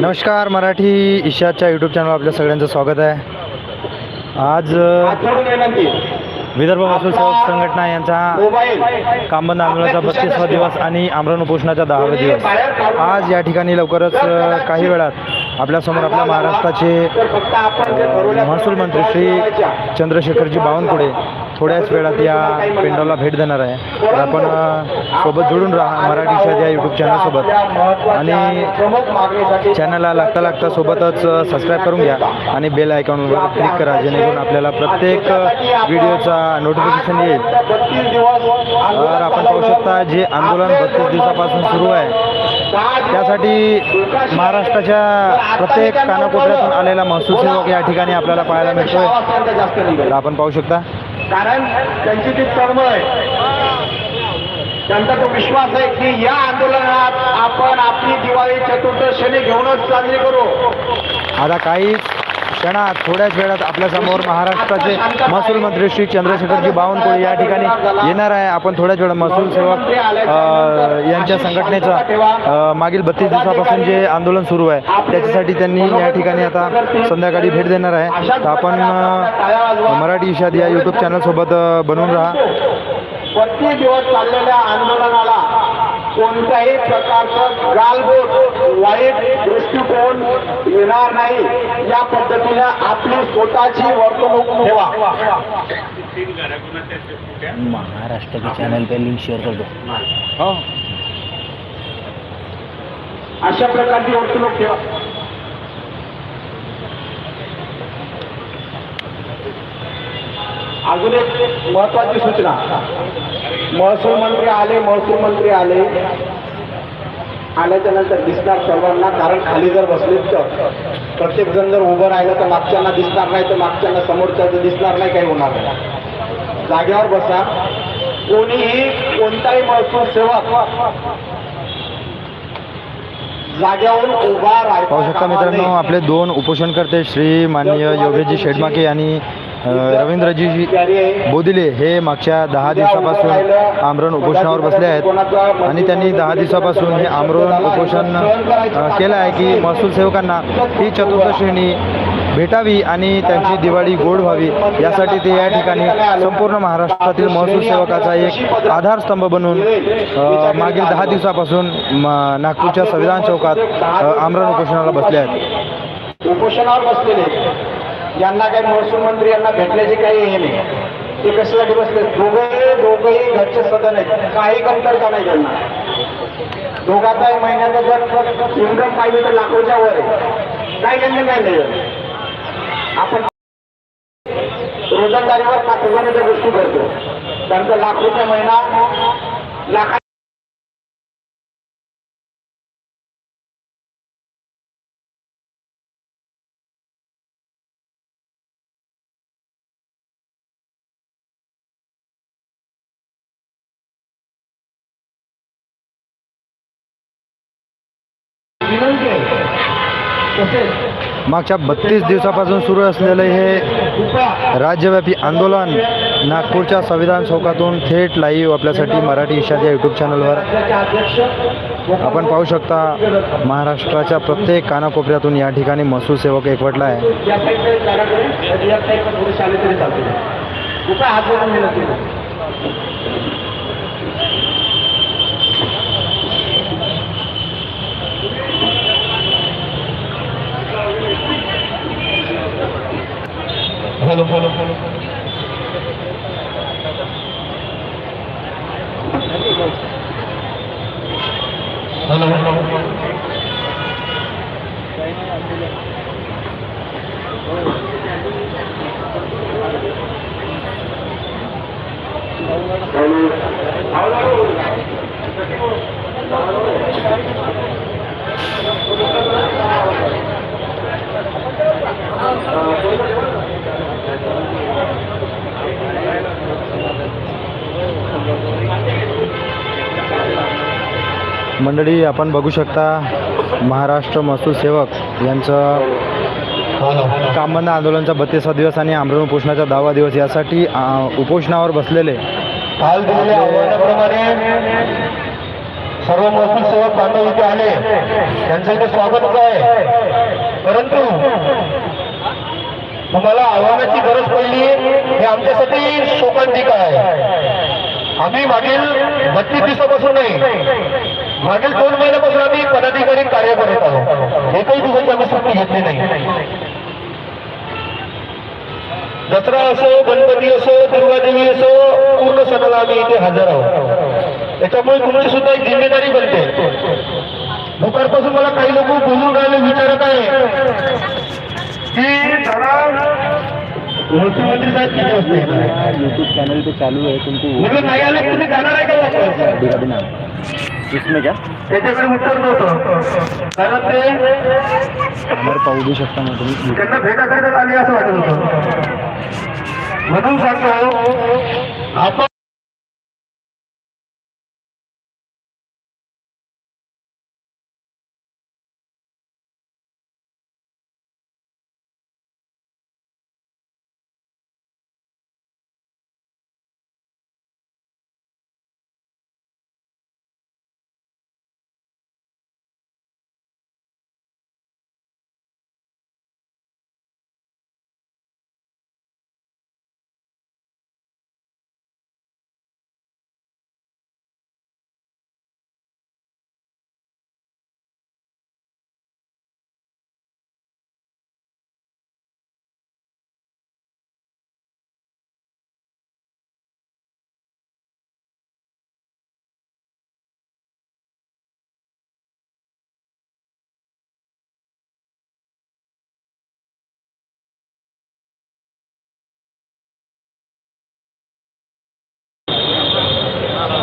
नमस्कार Marathi ईशाच्या YouTube channel आपल्या सगळ्यांचं स्वागत आहे. आज विदर्भ महसूल सेवक संघटना यांचा कामबंद आंदोलनाचा बत्तीसवा दिवस आणि आमरण उपोषणाचा दहावा दिवस. आज या ठिकाणी लवकरच काही वेळात आपल्यासमोर आपल्या महाराष्ट्राचे महसूल मंत्री श्री चंद्रशेखरजी बावनकुळे थोड्याच वेळात या पेंडॉलला भेट देणार आहे. तर आपण सोबत जोडून राहा मराठीच्या या यूट्यूब चॅनलसोबत आणि चॅनलला लागता लागता सोबतच सबस्क्राईब करून घ्या आणि बेल आयकॉनवर क्लिक करा जेणेकरून आपल्याला प्रत्येक व्हिडिओचा नोटिफिकेशन येईल. तर आपण पाहू शकता जे आंदोलन बत्तीस दिवसापासून सुरू आहे त्यासाठी महाराष्ट्राच्या प्रत्येक कानाकोपऱ्यातून आलेला महसूल सेवक या ठिकाणी आपल्याला पाहायला मिळतोय. आपण पाहू शकता कारण त्यांची ती तळमळ आहे. त्यांचा तो विश्वास आहे की या आंदोलनात आपण आपली दिवाळी चतुर्दशीने घेऊनच साजरी करू. आता काही क्षणात थोड्याच वेळात आपल्यासमोर महाराष्ट्राचे महसूल मंत्री श्री चंद्रशेखरजी बावनकुळे या ठिकाणी येणार आहे. आपण थोड्याच वेळात महसूल सेवक यांच्या संघटनेचा मागील बत्तीस दिवसापासून जे आंदोलन सुरू आहे त्याच्यासाठी त्यांनी या ठिकाणी आता संध्याकाळी भेट देणार आहे. तर आपण मराठी इशाद या यूट्यूब चॅनलसोबत बनवून राहा. बत्तीस दिवस चाललेल्या आंदोलनाला कोणत्याही प्रकारचं गालबोट वाईट दृष्टिकोन येणार नाही. या पद्धतीने आपली स्वतःची वर्तणूक ठेवा. महाराष्ट्र के चॅनल पे लिंक शेअर कर दो हो. अशा प्रकारची वर्तणूक ठेवा. अजून एक महत्वाची सूचना. महसूल मंत्री आले महसूल मंत्री आले. आल्याच्यानंतर दिसणार सर्वांना कारण खाली जर बसले तर प्रत्येक जण जर उभं राहिलं तर मागच्यांना दिसणार नाही तर मागच्यांना समोरच्याचं दिसणार नाही काही होणार नाही. जागेवर बसा. कोणीही कोणताही महसूल सेवक जाग्यावरून उभा पाहू शकता मित्रांनो. आपले दोन उपोषणकर्ते श्री माननीय योगेशजी शेडमाके आणि अ, रवींद्रजी बोदिले हे मागच्या दहा दिवसापासून आमरण उपोषणावर बसले आहेत. आणि त्यांनी दहा दिवसापासून हे आमरण उपोषण केलं आहे की महसूल सेवकांना ही चतुर्दशीनी भेटावी आणि त्यांची दिवाळी गोड व्हावी. यासाठी ते या ठिकाणी संपूर्ण महाराष्ट्रातील महसूल सेवकाचा एक आधारस्तंभ बनून मागील दहा दिवसापासून नागपूरच्या संविधान चौकात आमरण उपोषणाला बसले आहेत. उपोषणावर बसलेले. यांना काही महसूल मंत्री यांना भेटण्याची काही हे नाही. ते कसला बसले दोघंही दोघंही घरचे सदन आहेत. काही कमतरता नाही त्यांना. दोघाचाही महिन्याचा जर इन्कम पाहिजे तर लाखोच्या वर आहे. काही त्यांनी नाही नाही आपण रोजंदारीवर पाच हजाराच्या गोष्टी करतो त्यांचा लाख रुपये महिना लाखा विनंती आहे. तसेच मागच्या बत्तीस दिवसापासून सुरू असलेलं हे राज्यव्यापी आंदोलन नागपूरच्या संविधान चौकातून थेट लाईव्ह आपल्यासाठी मराठी इशाद या यूट्यूब चॅनलवर आपण पाहू शकता महाराष्ट्राच्या प्रत्येक कानाकोपऱ्यातून या ठिकाणी महसूल सेवक एकवटला आहे. या साईडकडे जागा करून आणि या साईडला मंडळी आपण बघू शकता महाराष्ट्र महसूल सेवक यांचं कामबंद आंदोलनाचा बत्तीसा दिवस आणि आमरण उपोषणाचा दहावा दिवस. यासाठी उपोषणावर बसलेले सर्व महसूल सेवक बांधव इथे आले. त्यांचं इथे स्वागतच आहे. परंतु तुम्हाला आव्हानाची गरज पडली हे आमच्यासाठी शोकांतिका आहे. आम्ही मागील बत्तीस दिवसापासून नाही मागील दोन महिन्यापासून आम्ही पदाधिकारी कार्य करत आहोत. एकही दिवसाची आम्ही सुट्टी घेतली नाही. दसरा असो गणपती असो दुर्गादेवी असो पूर्ण सणाला आम्ही इथे हजर आहोत. त्याच्यामुळे तुमची सुद्धा एक जिम्मेदारी बनते. दुपारपासून मला काही लोक बोलून राहिले विचारत आहे. की मुख्यमंत्री साहेब किती वाजता आहे? यूट्यूब चैनल पे चालू है तुमको म्हटलं नाही आले तुम्ही जाणार आहे का? इसमें क्या? त्याच्याकडे उत्तर नव्हतं कारण ते हमारे पाहू शकता मग तुम्ही? त्यांना भेटायला आले असं वाटत होतं. म्हणून सांगतो आपण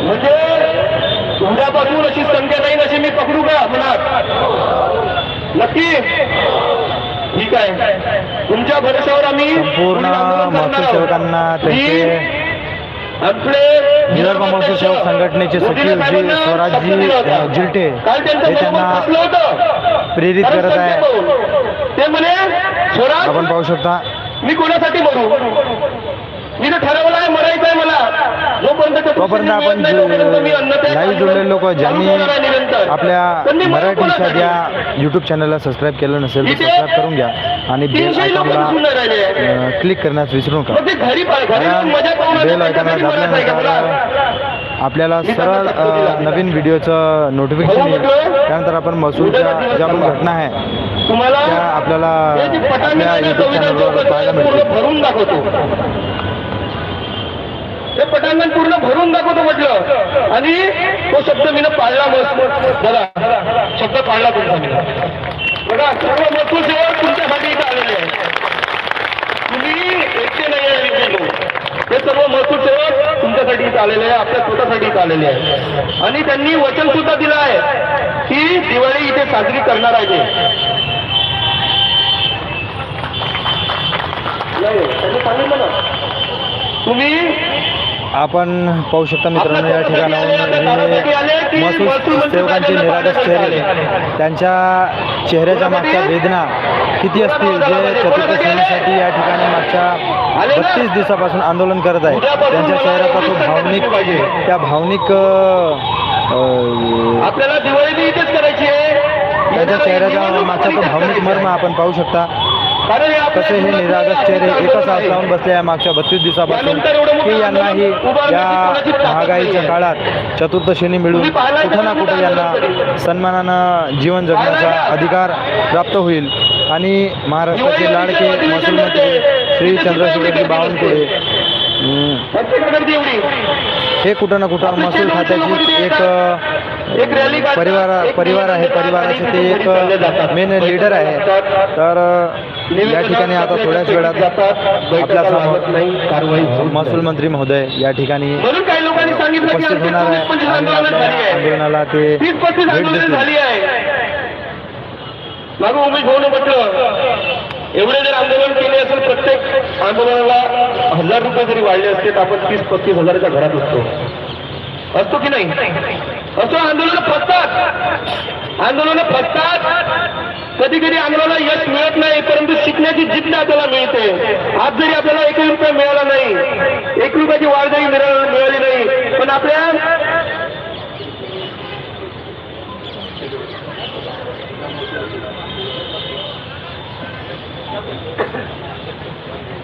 म्हणजे उद्यापासून अशी संख्या नाही अशी मी पकडू का मनात? नक्की? ठीक आहे. तुमच्या भरोशावर आम्ही आहोत. सेवकांना त्यांचे सेवक संघटनेचे सचिव जी स्वराजजी अ, जिल्टे हे त्यांना प्रेरित करत आहे. पाहून. ते म्हणे स्वराज आपण पाहू शकता. मी कोणासाठी मरू मी तर ठरवलं आहे मरायचं आहे मला. जोपर्यंत तोपर्यंत आपण लाईव्ह जोडलेले लोक ज्यांनी. आपल्या त्यांनी मला मराठी कोणासाठी? साध्या यूट्यूब चॅनलला सबस्क्राईब केलं नसेल तर सबस्क्राईब करून घ्या आणि बेल आयकॉनला क्लिक करण्यास विसरू नका. बेल आयकॉनला? दाबल्यानंतर आपल्याला सरळ नवीन व्हिडिओचं नोटिफिकेशन येईल. त्यानंतर आपण महसूलच्या ज्या पण घटना आहे तुम्हाला त्या आपल्याला आपल्या यूट्यूब चॅनलवर पाहायला मिळतील. ते पटांगण पूर्ण भरून दाखवतो म्हटलं. आणि तो शब्द मी पाळला मस्त बघा शब्द पाळला तुमचा मी बघा सर्व मजूर सेवक तुमच्यासाठी इथं आलेले आहे तुम्ही एकटे नाही आहे हे सर्व महसूल सेवक तुमच्यासाठी इथं आलेले आहे आपल्या स्वतःसाठी आलेले आहे. आणि त्यांनी वचन सुद्धा दिलं आहे की दिवाळी इथे साजरी करणार आहे ते. नाही त्यांनी सांगितलं ना. तुम्ही आपण पाहू शकता मित्रांनो या ठिकाणाहून महसूल सेवकांचे निरागस चेहरे त्यांच्या चेहऱ्याच्या मागच्या वेदना किती असतील जे चतुर्थ श्रेणीसाठी या ठिकाणी मागच्या बत्तीस दिवसापासून आंदोलन करत आहे. त्यांच्या चेहऱ्याचा तो भावनिक त्या भावनिक आपल्याला दिवाळी करायची आहे. त्यांच्या चेहऱ्याचा मागचा तो भावनिक मर्म आपण पाहू शकता. कारण हे हे निरागस चेहरे एकच हात. लावून बसले आहे मागच्या बत्तीस दिवसापासून. की यांनाही या महागाईच्या काळात चतुर्थ श्रेणी मिळून कुठं ना कुठं यांना सन्मानानं जीवन जगण्याचा अधिकार प्राप्त होईल. आणि महाराष्ट्राचे लाडके महसूल मंत्री श्री चंद्रशेखरजी बावनकुळे. हे कुठं ना कुठं महसूल खात्याची एक परिवार परिवार आहे परिवाराचे ते एक मेन लीडर आहे. तर या ठिकाणी आता थोड्याच वेळात आपल्यासमोर नाही कारवाई महसूल मंत्री महोदय या ठिकाणी उपस्थित होणार आहे. आणि आपल्या आंदोलनाला ते भेट देतील. एवढे जर आंदोलन केले असेल प्रत्येक आंदोलनाला हजार रुपये जरी वाढले असते तर आपण तीस पस्तीस हजाराच्या घरात असतो. असतो की नाही? असो आंदोलन फसतात आंदोलन फसतात कधी कधी आंदोलनाला यश मिळत नाही परंतु शिकण्याची जिद्द आपल्याला मिळते. आज जरी आपल्याला एकही रुपया मिळाला नाही एक रुपयाची वाढ जरी मिळाली नाही पण आपल्या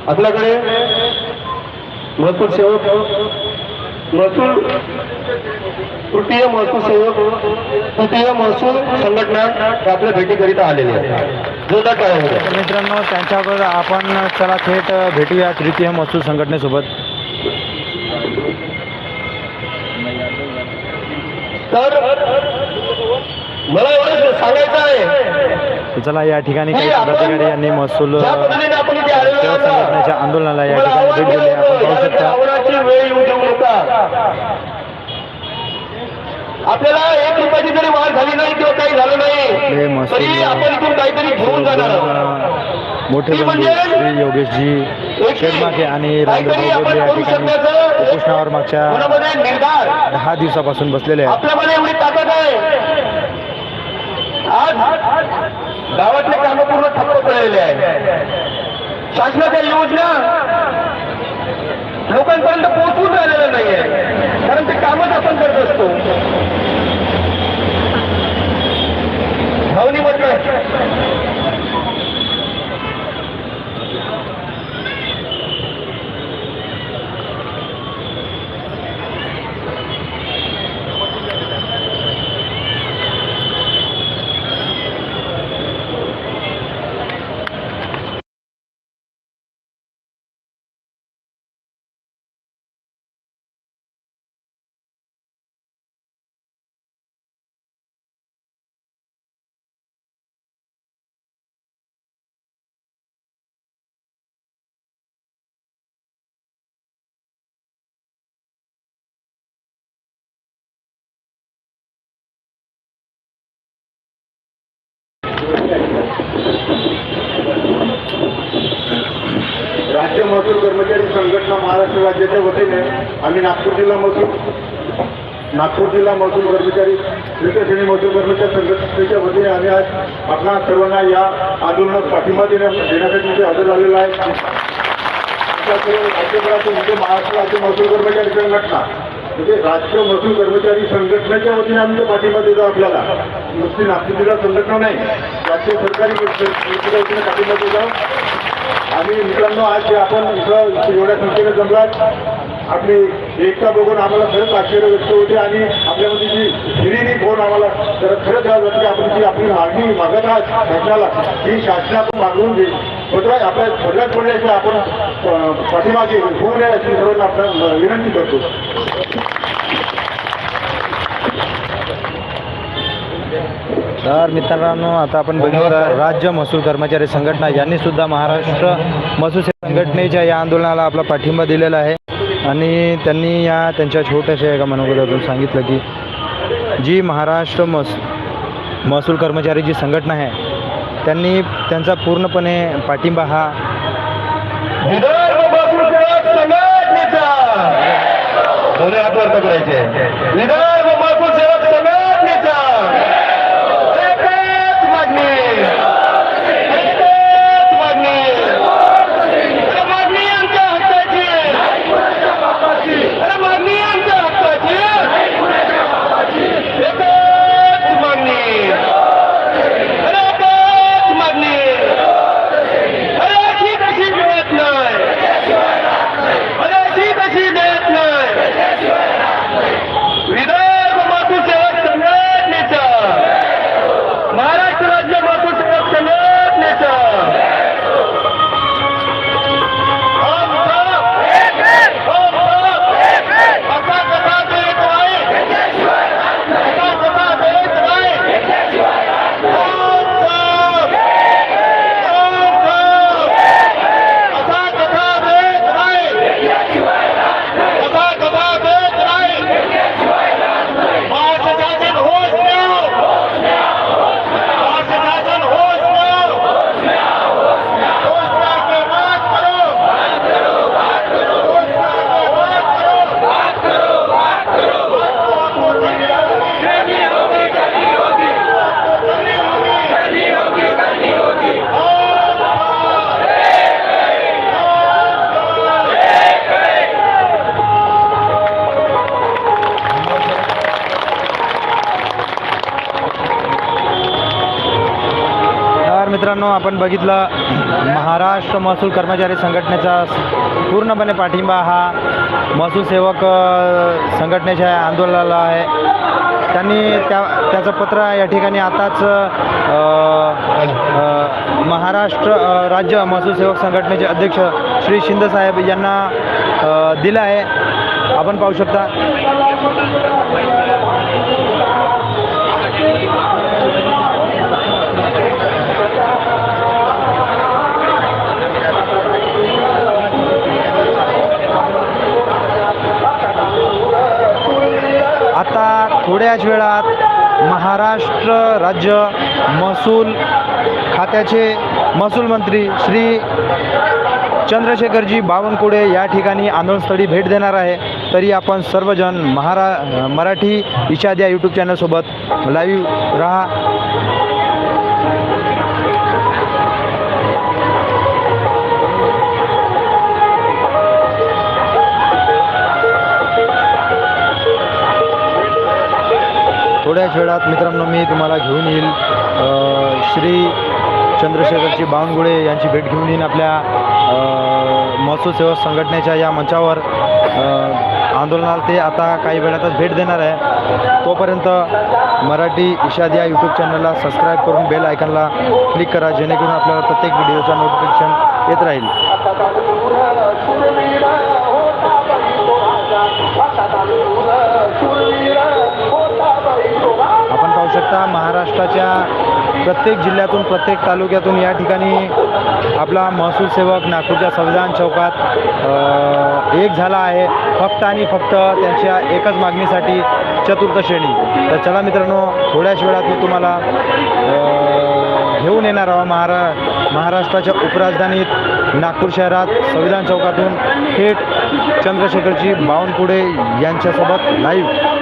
आपल्याकडे महसूल सेवक महसूल तृतीय महसूल सेवक तृतीय महसूल संघटना आपल्या भेटीकरिता आलेले. तर मित्रांनो त्यांच्याबरोबर आपण चला थेट भेटूया तृतीय महसूल संघटनेसोबत. तर मला एवढंच सांगायचं आहे. चला या ठिकाणी काही पदाधिकारी यांनी महसूल संघटनेच्या आंदोलनाला या ठिकाणी भेट दिली आपण पाहू शकता आव्हानाची वेळ येऊ देऊ नका आपल्याला एक रुपयाची जरी वाढ झाली नाही किंवा काही झालं नाही तरी आपण इथून काहीतरी घेऊन जाणार आहोत. मोठे म्हणजे योगेशजी शेडमाके आणि या ठिकाणी उपोषणावर मागच्या दहा दिवसापासून बसलेले आहेत. आपल्यामध्ये एवढी ताकद आहे. आज गावातले कामं पूर्ण ठप्प पडलेले आहेत. शासनाच्या योजना लोकांपर्यंत पोहोचून राहिलेल्या नाहीये कारण ते कामच आपण करत असतो. भावनी म्हटलं राज्य महसूल कर्मचारी संघटना महाराष्ट्र राज्याच्या वतीने आम्ही नागपूर जिल्हा महसूल नागपूर जिल्हा महसूल कर्मचारी तृतीय महसूल कर्मचारी संघटनेच्या वतीने आम्ही आज आपणा सर्वांना या आंदोलनात पाठिंबा देण्या देण्यासाठी इथे हजर झालेलो आहे. राज्यभरातून म्हणजे महाराष्ट्र राज्य महसूल कर्मचारी संघटना म्हणजे राज्य महसूल कर्मचारी संघटनेच्या वतीने आम्ही पाठिंबा देतो आपल्याला. नुसती नागपूर जिल्हा संघटना नाही राज्य सरकारी वतीने पाठिंबा देतो. आणि मित्रांनो आज जे आपण इथं एवढ्या संख्येने जमलात आपली एकता बघून आम्हाला खरंच आश्चर्य व्यक्त होते आणि आपल्यामध्ये जी हिरिरी फोन आम्हाला तर खरंच आज वाटतं आपण जी आपली मागणी मागत आहात शासनाला ही शासनातून मागवून घेईल स्वतः आपल्या सगळ्यात पडल्याच्या आपण पाठीमागे होऊ नये अशी सर्वांना आपण विनंती करतो. तर मित्रांनो आता आपण बघितलं राज्य महसूल कर्मचारी संघटना यांनी सुद्धा महाराष्ट्र महसूल संघटनेच्या या आंदोलनाला आपला पाठिंबा दिलेला आहे. आणि त्यांनी या त्यांच्या छोट्याशा एका मनोगतातून सांगितलं की जी महाराष्ट्र मस महसूल कर्मचारी जी संघटना आहे त्यांनी त्यांचा पूर्णपणे पाठिंबा हा करायचे मित्रांनो आपण बघितलं महाराष्ट्र महसूल कर्मचारी संघटनेचा पूर्णपणे पाठिंबा हा महसूल सेवक संघटनेच्या आंदोलनाला आहे. त्यांनी त्या त्याचं पत्र या ठिकाणी आताच महाराष्ट्र राज्य महसूल सेवक संघटनेचे अध्यक्ष श्री शिंदेसाहेब यांना दिलं आहे. आपण पाहू शकता. थोड्याच वेळात महाराष्ट्र राज्य महसूल खात्याचे महसूल मंत्री श्री चंद्रशेखरजी बावनकुळे या ठिकाणी आंदोलनस्थळी भेट देणार आहे. तरी आपण सर्वजण महारा मराठी इशाद या यूट्यूब चॅनलसोबत लाईव्ह राहा. थोड्याच वेळात मित्रांनो मी तुम्हाला घेऊन येईल श्री चंद्रशेखरजी बावनगुळे यांची भेट घेऊन येईन आपल्या महसूल सेवक संघटनेच्या या मंचावर. आंदोलनाला ते आता काही वेळातच भेट देणार आहे. तोपर्यंत मराठी इशाद या यूट्यूब चॅनलला सबस्क्राईब करून बेल आयकनला क्लिक करा जेणेकरून आपल्याला प्रत्येक व्हिडिओचा नोटिफिकेशन येत राहील. पाहू शकता महाराष्ट्राच्या प्रत्येक जिल्ह्यातून प्रत्येक तालुक्यातून या ठिकाणी आपला महसूल सेवक नागपूरच्या संविधान चौकात एक झाला आहे. फक्त आणि फक्त त्यांच्या एकच मागणीसाठी चतुर्थ श्रेणी. तर चला मित्रांनो थोड्याच वेळात मी तुम्हाला घेऊन येणार आहोत. महारा महाराष्ट्राच्या उपराजधानीत नागपूर शहरात संविधान चौकातून थेट चंद्रशेखरजी बावनकुळे यांच्यासोबत लाईव्ह